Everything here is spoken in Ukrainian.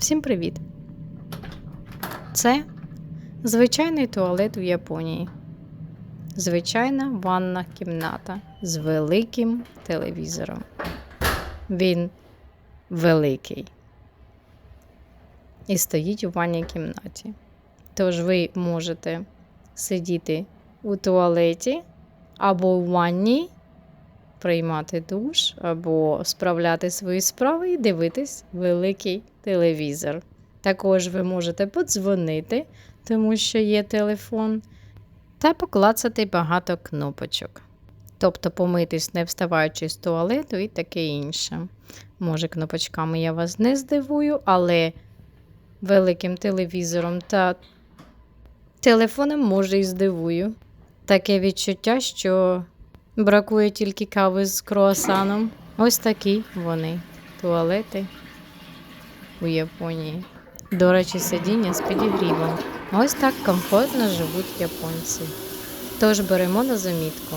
Всім привіт! Це звичайний туалет в Японії. Звичайна ванна кімната з великим телевізором. Він великий. І стоїть у ванній кімнаті. Тож ви можете сидіти у туалеті або у ванні, приймати душ, або справляти свої справи і дивитись великий телевізор. Також ви можете подзвонити, тому що є телефон, та поклацати багато кнопочок. Тобто помитись, не вставаючи з туалету і таке інше. Може, кнопочками я вас не здивую, але великим телевізором та телефоном може і здивую. Таке відчуття, що бракує тільки кави з круасаном. Ось такі вони туалети у Японії. До речі, сидіння з підігрівом. Ось так комфортно живуть японці. Тож беремо на замітку.